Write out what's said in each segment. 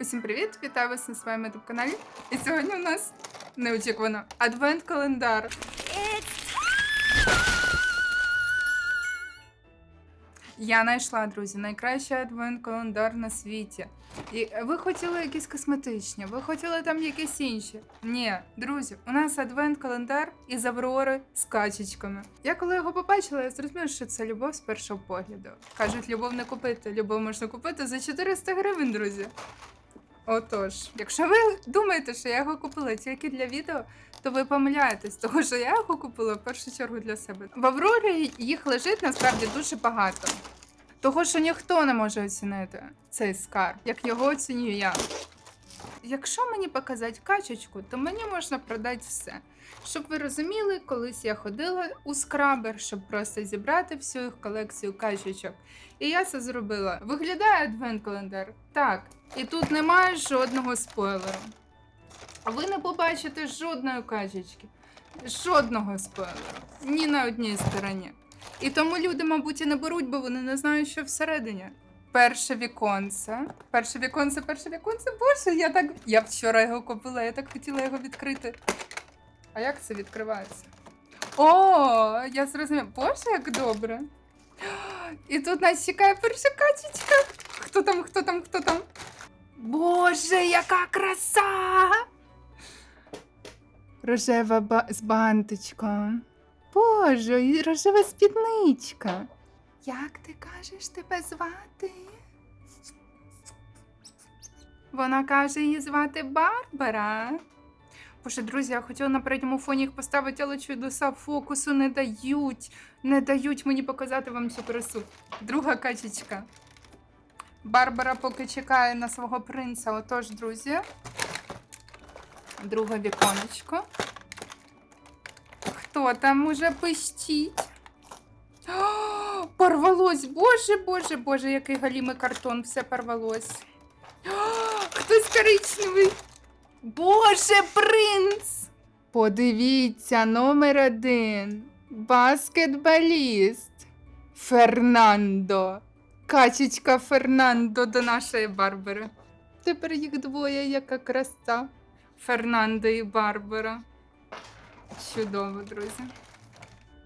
Усім привіт! Вітаю вас на своєму youtube каналі. І сьогодні у нас неочікувано адвент-календар. Я знайшла, друзі, найкращий адвент-календар на світі. І ви хотіли якісь косметичні, ви хотіли там якісь інші. Ні, друзі, у нас адвент-календар із Аврори з качечками. Я коли його побачила, я зрозуміла, що це любов з першого погляду. Кажуть, любов не купити. Любов можна купити за 400 гривень, друзі. Отож, якщо ви думаєте, що я його купила тільки для відео, то ви помиляєтесь, тому що я його купила в першу чергу для себе. В Аврорі їх лежить насправді дуже багато. Того, що ніхто не може оцінити цей скарб, як його оцінюю я. Якщо мені показати качечку, то мені можна продати все. Щоб ви розуміли, колись я ходила у скрабер, щоб просто зібрати всю їх колекцію качечок. І я це зробила. Виглядає адвент-календар? Так. І тут немає жодного спойлеру. А ви не побачите жодної качечки. Жодного спойлеру. Ні на одній стороні. І тому люди, мабуть, і не беруть, бо вони не знають, що всередині. Перше віконце. Перше віконце, перше віконце. Боже, я так. Я вчора його купила, я так хотіла його відкрити. А як це відкривається? О, я зрозуміла. Боже, як добре. І тут нас чекає перша качечка. Хто там, хто там, хто там? Боже, яка краса! Рожева ба- з бантичком. Боже, і рожева спідничка. Як ти кажеш тебе звати? Вона каже, її звати Барбара. Боже, друзі, я хотіла на передньому фоні їх поставити, але чудеса фокусу не дають. Не дають мені показати вам цю красу. Друга качечка. Барбара поки чекає на свого принца. Отож, друзі. Друге віконечко. Хто там уже пищить? Порвалось! Боже, боже, боже, який галімий картон, все порвалось. О, хтось коричневий. Боже, принц! Подивіться, номер один. Баскетболіст. Фернандо. Качечка Фернандо до нашої Барбари. Тепер їх двоє, яка краса. Фернандо і Барбара. Чудово, друзі.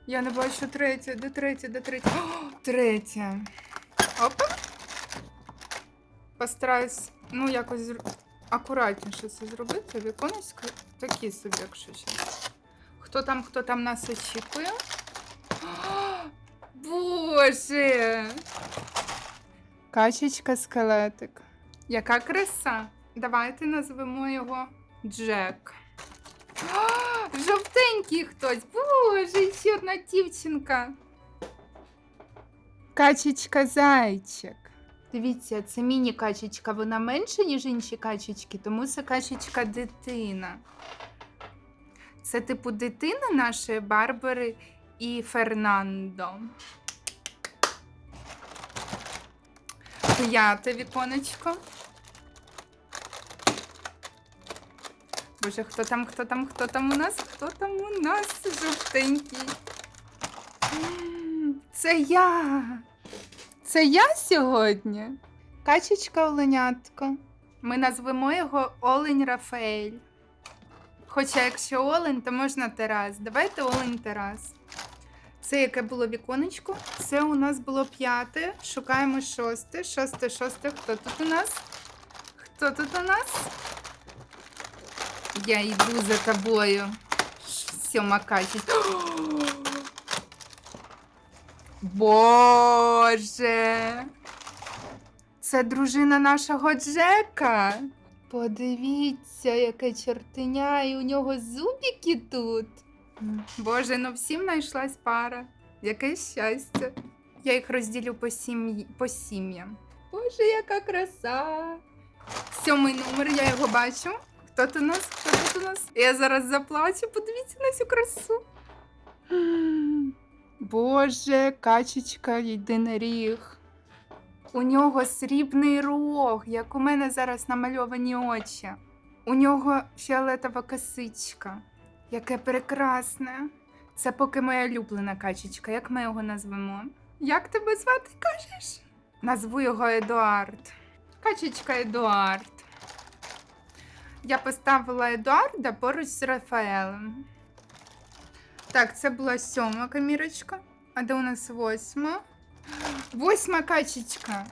Я не бачу третє, де третє, де третє. О, третє. Опа. Постараюсь, ну, якось акуратніше це зробити. Віконечко такі собі, якщо чесно. Хто там, хто там нас очікує? О, Боже! Качечка скелетик. Яка краса! Давайте назвемо його Джек. О, жовтенький хтось. Боже, чорна дівчинка. Качечка зайчик. Дивіться, це міні-качечка, вона менша, ніж інші качечки, тому це качечка дитина. Це типу дитина нашої Барбари і Фернандо. П'яте віконечко. Боже, хто там, хто там, хто там у нас? Хто там у нас жовтенький? Це я. Це я сьогодні. Качечка оленятко. Ми назвемо його Олень Рафаель. Хоча якщо Олень, то можна Тарас. Давайте Олень Тарас. Це яке було віконечко? Це у нас було п'яте. Шукаємо шосте. Шосте, шосте. Хто тут у нас? Хто тут у нас? Я йду за тобою. Сьома качечка. Боже. Це дружина нашого Джека. Подивіться, яке чертеня, і у нього зубики тут. Боже, ну всім знайшлась пара. Яке щастя. Я їх розділю по, сім'ї, по сім'ям. Боже, яка краса. Сьомий номер, я його бачу. Хто тут у нас? Хто тут у нас? Я зараз заплачу, подивіться на цю красу. Боже, качечка, єдиноріг. У нього срібний рог, як у мене зараз намальовані очі. У нього фіолетова косичка. Яке прекрасне. Це поки моя улюблена качечка. Як ми його назвемо? Як тебе звати, кажеш? Назву його Едуард. Качечка Едуард. Я поставила Едуарда поруч з Рафаелем. Так, це була сьома камірочка. А де у нас восьма? Восьма качечка.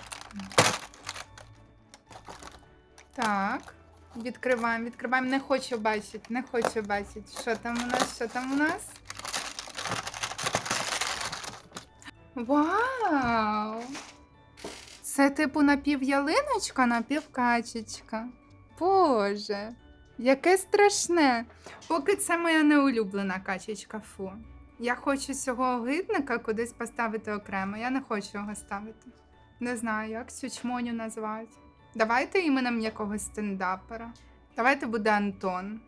Так. Відкриваємо, відкриваємо. Не хочу бачити, не хочу бачити. Що там у нас? Що там у нас? Вау! Це типу напівялиночка, напівкачечка. Боже, яке страшне. Поки це моя неулюблена качечка, фу. Я хочу цього огидника кудись поставити окремо. Я не хочу його ставити. Не знаю, як цю чмоню називають. Давайте іменем якогось стендапера. Давайте буде Антон.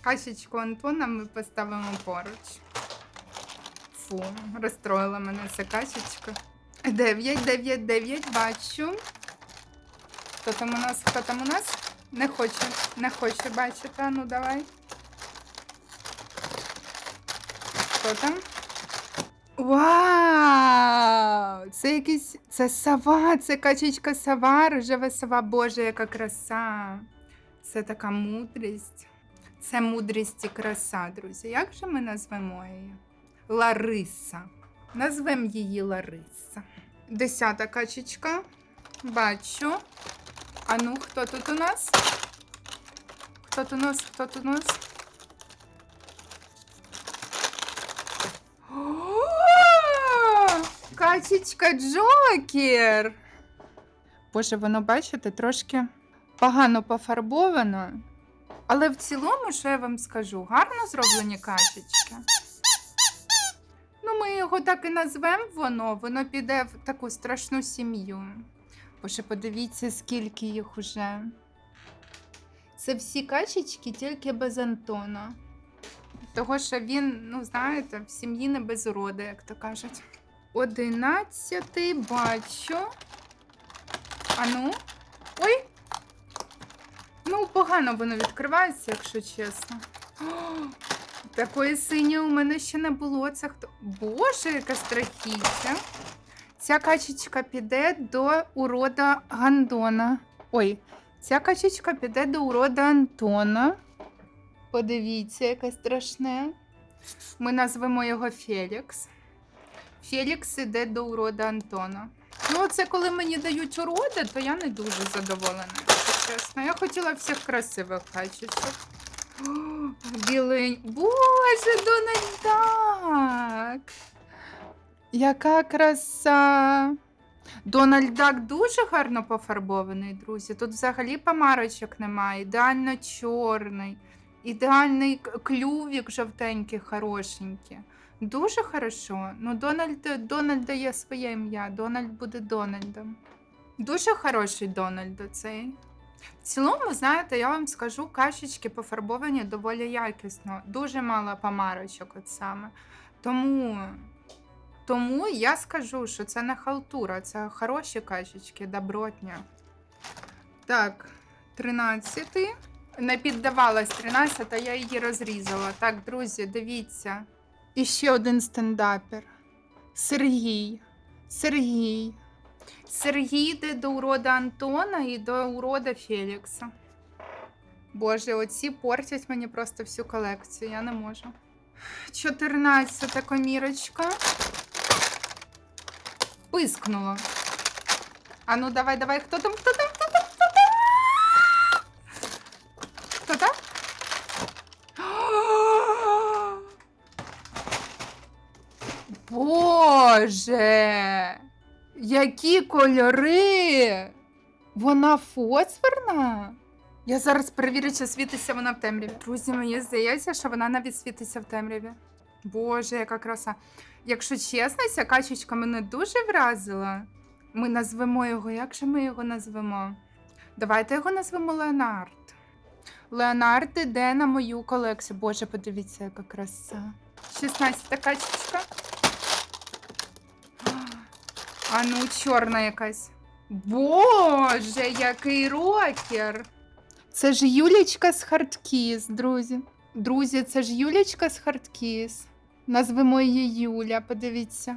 Качечку Антона ми поставимо поруч. Фу, розстроїла мене ця качечка. 9, 9, 9, бачу. Хто там у нас? Хто там у нас? Не хочу, не хочу бачити. А ну давай. Хто там? Вау! Це якийсь. Це сова, це качечка сова, рожева сова. Боже, яка краса. Це така мудрість. Це мудрість і краса, друзі. Як же ми назвемо її? Лариса. Назвемо її Лариса. Десята качечка. Бачу. А ну, хто тут у нас? Хто тут у нас? Хто тут у нас? Качечка Джокер. Боже, воно, бачите, трошки погано пофарбовано. Але в цілому, що я вам скажу, гарно зроблені качечки. Ну, ми його так і назвемо воно, воно піде в таку страшну сім'ю. Боже, подивіться, скільки їх уже. Це всі качечки, тільки без Антона. Того, що він, ну, знаєте, в сім'ї не без уроди, як то кажуть. Одинадцятий бачу. А ну. Ой! Ну, погано воно відкривається, якщо чесно. О, такої синьої у мене ще не було. Це хто? Боже, яке страхіття. Ця качечка піде до урода Гандона. Ой, ця качечка піде до урода Антона. Подивіться, яке страшне. Ми назвемо його Фелікс. Фелікс іде до урода Антона. Ну, це коли мені дають уроди, то я не дуже задоволена, чесно. Я хотіла всіх красивих качечок. Білень. Боже, Дональд Дак! Яка краса! Дональд Дак дуже гарно пофарбований, друзі. Тут взагалі помарочок немає, ідеально чорний, ідеальний клювік жовтенький, хорошенький. Дуже хорошо. Ну, Дональд, Дональда є своє ім'я. Дональд буде Дональдом. Дуже хороший Дональд цей. В цілому, знаєте, я вам скажу, кашечки пофарбовані доволі якісно. Дуже мало помарочок от саме. Тому, тому я скажу, що це не халтура, це хороші кашечки, добротня. Так, 13. Не піддавалась 13, я її розрізала. Так, друзі, дивіться. І ще один стендапер. Сергій. Сергій. Сергій йде до урода Антона і до урода Фелікса. Боже, оці портять мені просто всю колекцію, я не можу. 14 комірочка. Пискнула. А ну давай, давай, хто там, хто там, хто там, хто там? Хто там? Боже! Які кольори! Вона фосфорна? Я зараз перевірю, чи світиться вона в темряві. Друзі, мені здається, що вона навіть світиться в темряві. Боже, яка краса. Якщо чесно, ця качечка мене дуже вразила. Ми назвемо його. Як же ми його назвемо? Давайте його назвемо Леонард. Леонард іде на мою колекцію. Боже, подивіться, яка краса. 16 качечка. А ну, чорна якась. Боже, який рокер! Це ж Юлічка з Хардкіс, друзі. Друзі, це ж Юлічка з Хардкіс. Назвемо її Юля, подивіться.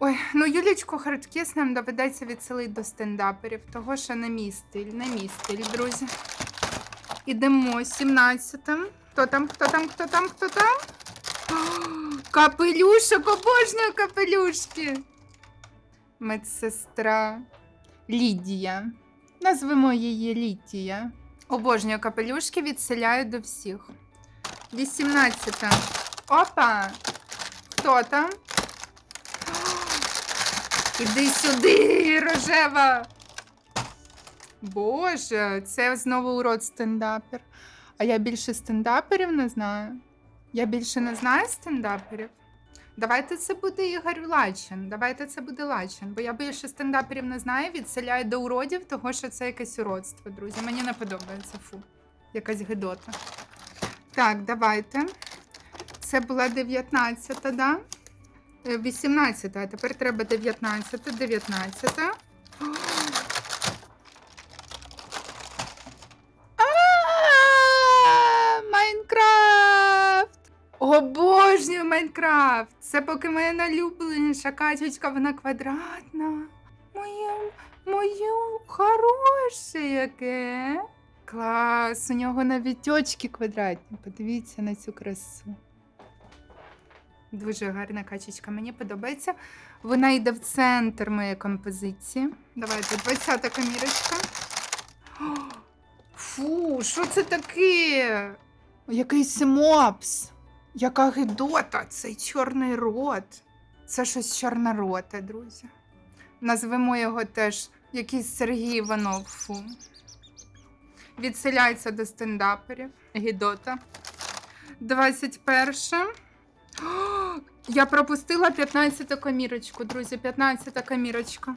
Ой, ну Юлічку Хардкіс нам доведеться відселити до стендаперів, того що не мій стиль, не мій стиль, друзі. Ідемо 17-м. Хто там, хто там, хто там, хто там? О, Капелюшок, обожнюю капелюшки. Медсестра Лідія. Назвемо її Лідія. Обожнюю капелюшки, відселяю до всіх. 18. Опа! Хто там? Іди сюди, рожева. Боже, це знову урод стендапер. А я більше стендаперів не знаю. Я більше не знаю стендаперів. Давайте це буде Ігор Лачин. Давайте це буде Лачин. Бо я більше стендаперів не знаю, відселяю до уродів, того що це якесь уродство, друзі. Мені не подобається фу. Якась гидота. Так, давайте. Це була 19-та, да? Е, 18-та, а тепер треба 19-та, 19-та. А, Майнкрафт! Обожнюю Майнкрафт! Це поки моя налюбленіша качечка, вона квадратна. Моє, моє хороше яке. Клас, у нього навіть очки квадратні. Подивіться на цю красу. Дуже гарна качечка, мені подобається. Вона йде в центр моєї композиції. Давайте 20-та камірочка. Фу, що це таке? Якийсь мопс. Яка гидота, цей чорний рот. Це щось чорнороте, друзі. Назвемо його теж якийсь Сергій Іванов. Фу. Відселяється до стендаперів. Гідота. 21. Я пропустила 15-ту камірочку, друзі. 15-та камірочка.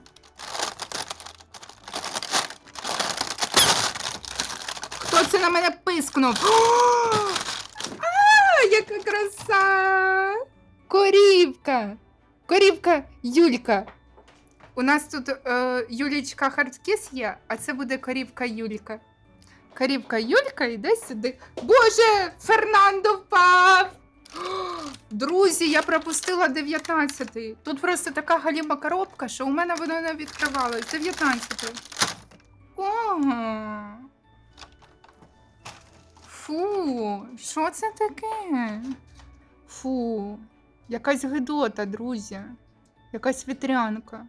Хто це на мене пискнув? А, яка краса! Корівка! Корівка Юлька. У нас тут е, Юлічка Хардкіс є, а це буде корівка Юлька. Корівка Юлька йде сюди. Боже, Фернандо впав! Друзі, я пропустила 19-й. Тут просто така галіма коробка, що у мене вона не відкривалась. 19-й. Ого. Фу, що це таке? Фу, якась гидота, друзі. Якась вітрянка.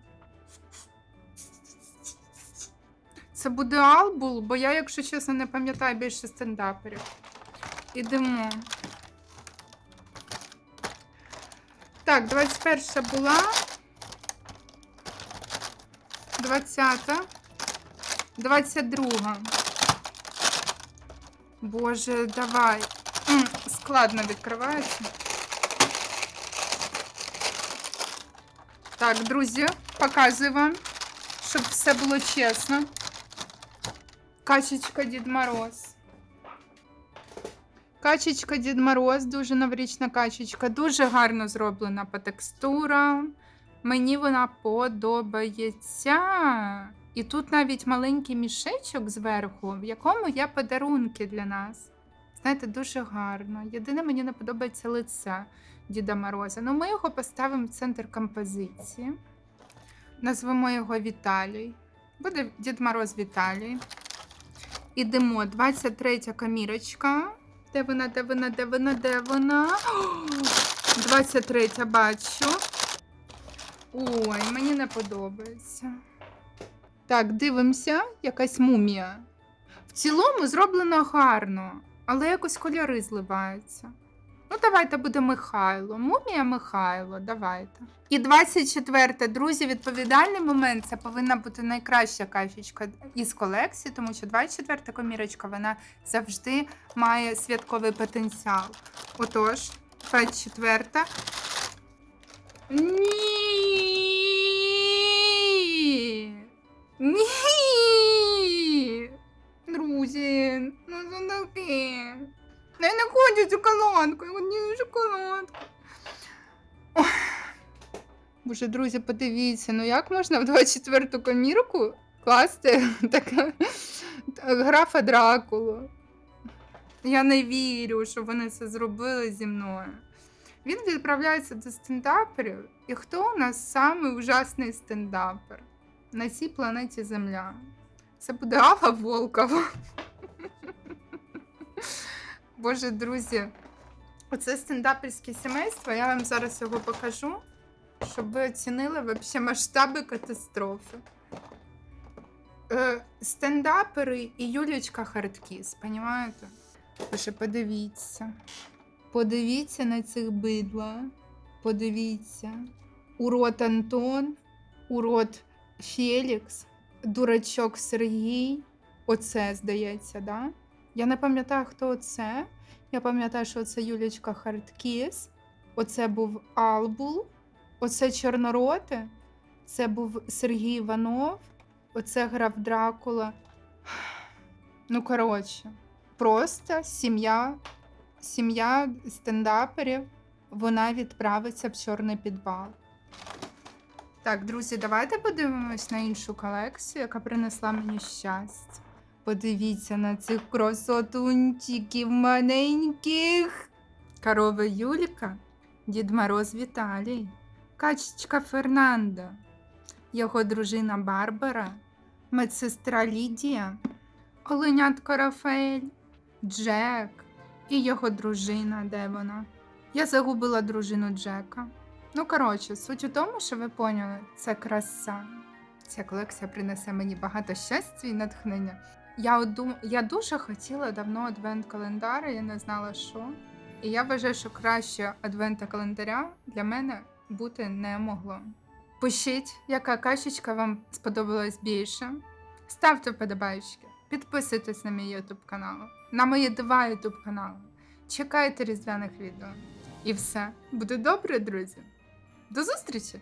Це буде албул, бо я, якщо чесно, не пам'ятаю більше стендаперів. Ідемо. Так, 21 була. 20. 22. Боже, давай. М, Складно відкривається. Так, друзі, показую вам, щоб все було чесно. Качечка Дід Мороз. Качечка Дід Мороз, дуже новорічна качечка, дуже гарно зроблена по текстурам. Мені вона подобається. І тут навіть маленький мішечок зверху, в якому є подарунки для нас. Знаєте, дуже гарно. Єдине, мені не подобається лице Діда Мороза. Ну, ми його поставимо в центр композиції. Назвемо його Віталій. Буде Дід Мороз Віталій. Ідемо 23 камірочка. Де вона, де вона, де вона, де вона? 23 бачу. Ой, мені не подобається. Так, дивимося, якась мумія. В цілому зроблено гарно, але якось кольори зливаються. Ну, давайте буде Михайло. Мумія Михайло, давайте. І 24, друзі, відповідальний момент. Це повинна бути найкраща качечка із колекції, тому що 24 комірочка вона завжди має святковий потенціал. Отож, 24. Ні! Ні! Друзі, Я не хочу шоколадку, я хочу шоколадку. Ой. Боже, друзі, подивіться, ну як можна в 24-ту комірку класти така графа Дракулу? Я не вірю, що вони це зробили зі мною. Він відправляється до стендаперів. І хто у нас самий ужасний стендапер на цій планеті Земля? Це буде Алла Волкова. Боже, друзі, оце стендаперське сімейство. Я вам зараз його покажу, щоб ви оцінили вообще масштаби катастрофи. Е, стендапери і Юлічка Хардкіс, понімаєте? Боже, подивіться. Подивіться на цих бидла. Подивіться. Урод Антон, урод Фелікс, дурачок Сергій. Оце, здається, да? Я не пам'ятаю, хто це. Я пам'ятаю, що це Юлічка Хардкіс. Оце був Албул. Оце Чорнороти. Це був Сергій Іванов. Оце грав Дракула. Ну, коротше, просто сім'я, сім'я стендаперів, вона відправиться в чорний підвал. Так, друзі, давайте подивимось на іншу колекцію, яка принесла мені щастя. Подивіться на цих красотунчиків маленьких. Корова Юлька, Дід Мороз Віталій, качечка Фернанда, його дружина Барбара, медсестра Лідія, оленятко Рафаель, Джек і його дружина, де вона? Я загубила дружину Джека. Ну, коротше, суть у тому, що ви поняли, це краса. Ця колекція принесе мені багато щастя і натхнення. Я, дум... я дуже хотіла давно адвент-календар, я не знала, що. І я вважаю, що краще адвента-календаря для мене бути не могло. Пишіть, яка кашечка вам сподобалась більше. Ставте вподобайки, підписуйтесь на мій YouTube канал, на мої два YouTube канали. Чекайте різдвяних відео. І все буде добре, друзі. До зустрічі!